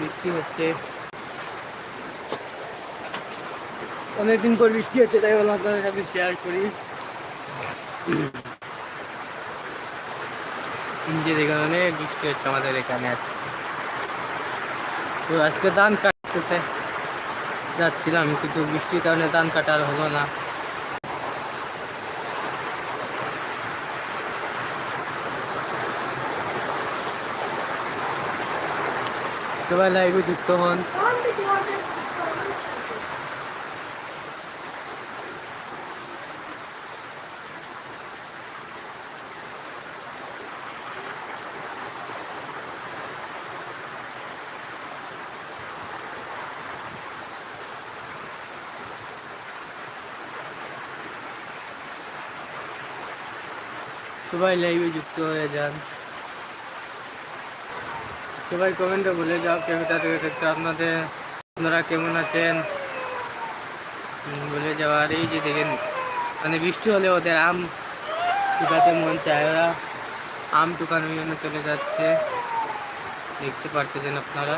বৃষ্টি হচ্ছে। অনেকদিন পর বৃষ্টি হচ্ছে, তাই বললাম আপনাদের সাথে শেয়ার করি। যে দেখুন, অনেক বৃষ্টি হচ্ছে আমাদের এখানে তো আজকে ধান কাটতে যাচ্ছিলাম, কিন্তু বৃষ্টির কারণে ধান কাটা আর হলো না। সবাই লাইভে যুক্ত হন সবাই লাইভে যুক্ত হয়ে যান সবাই কমেন্টে বলে যাও কেমিটা থেকে দেখতে আপনাদের, আপনারা কেমন আছেন? বলে বলে আর এই যে দেখেন মানে বৃষ্টি হলে ওদের আম টুকাতে মন চায় ওরা। আম টুকানোর জন্য চলে যাচ্ছে। দেখতে পারতেছেন আপনারা।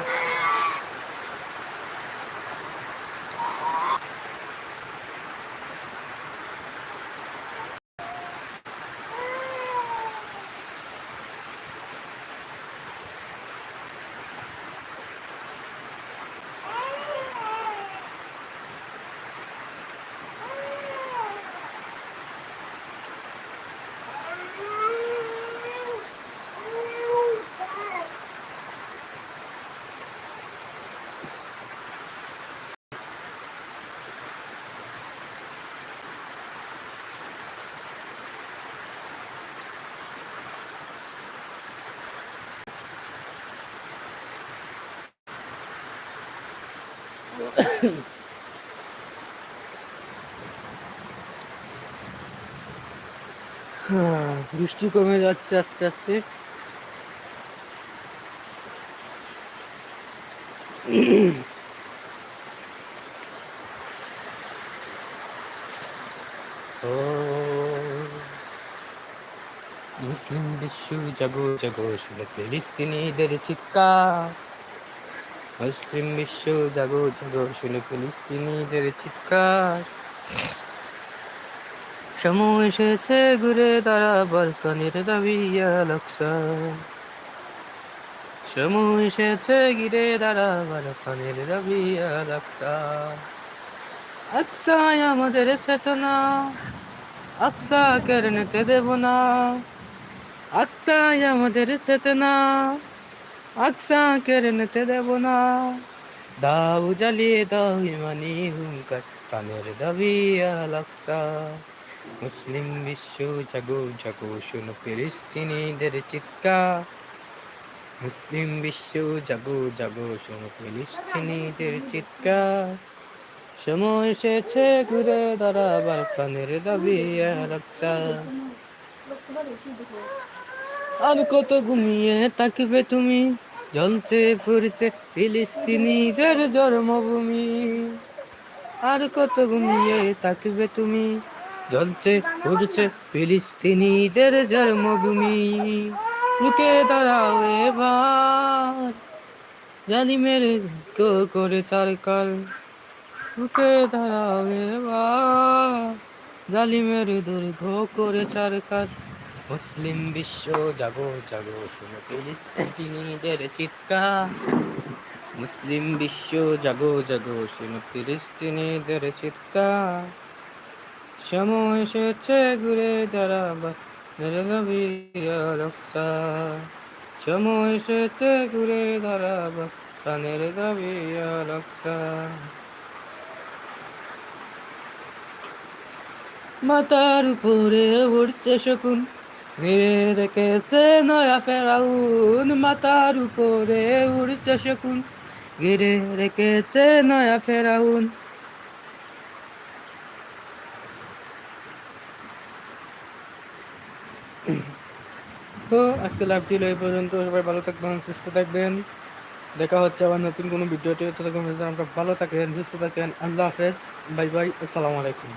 বৃষ্টি কমে যাচ্ছে আস্তে আস্তে। মুসলিম বিশ্ব জাগো জাগো শুনে ফিলিস্তিনিদের চিৎকার। মুসলিম বিশ্ব জাগো জাগো, শুনে ফিলিস্তিনিদের চিৎকার। সময় এসেছে ঘুরে দাঁড়াবার প্রাণের দাবি সময় এসেছে ঘিরে দাঁড়াবার প্রাণের দাবি আকসায় আমাদের চেতনা, আকসা নিতে দেব না। আকসায় আমাদের চেতনা আকসা কেড়ে নিতে দেব না। দাও জ্বালিয়ে দাও ইমানি হুঙ্কার, প্রাণের দাবি আলাক্সা মুসলিম বিশ্ব জাগো জাগো, শোনো ফিলিস্তিনিদের চিৎকার। মুসলিম বিশ্ব জাগো জাগো, শোনো ফিলিস্তিনিদের চিৎকার। সময় এসেছে ঘুরে দাঁড়াবার, প্রাণের দাবি রক্ষা আর কত ঘুমিয়ে থাকবে তুমি? জ্বলছে, ফুরছে ফিলিস্তিনিদের জন্মভূমি। আর কত ঘুমিয়ে থাকবে তুমি? জ্বলছে, ফুরছে ফিলিস্তিনিদের জন্মভূমি। লুকে দাঁড়াও এবার, জানি মেরে তো করে চারকাল লুকে দাঁড়াও এবার জালিমের দুর্গ করে চারকার মুসলিম বিশ্ব জাগো জাগো, শুনো ফিলিস্তিনিদের চিৎকার। মুসলিম বিশ্ব জাগো জাগো, শুনো ফিলিস্তিনিদের চিৎকার। সময় এসেছে ঘুরে দাঁড়াবার সময় এসেছে ঘুরে দাঁড়াবার, প্রাণের দাবি রক্ষা মাথার উপরে উঠতে শকুন ঘিরে রেখেছে নয়া ফেরাউন মাথার উপরে উড়তে শকুন। ঘিরে রেখেছে নয়া ফেরাউন। তো আজকে লাইভ ছিল এই পর্যন্ত, সবাই ভালো থাকবেন, সুস্থ থাকবেন। দেখা হচ্ছে আবার নতুন কোনো ততক্ষণ আমরা ভালো থাকেন, সুস্থ থাকেন। আল্লাহ হাফেজ, বাই বাই, আসসালামু আলাইকুম।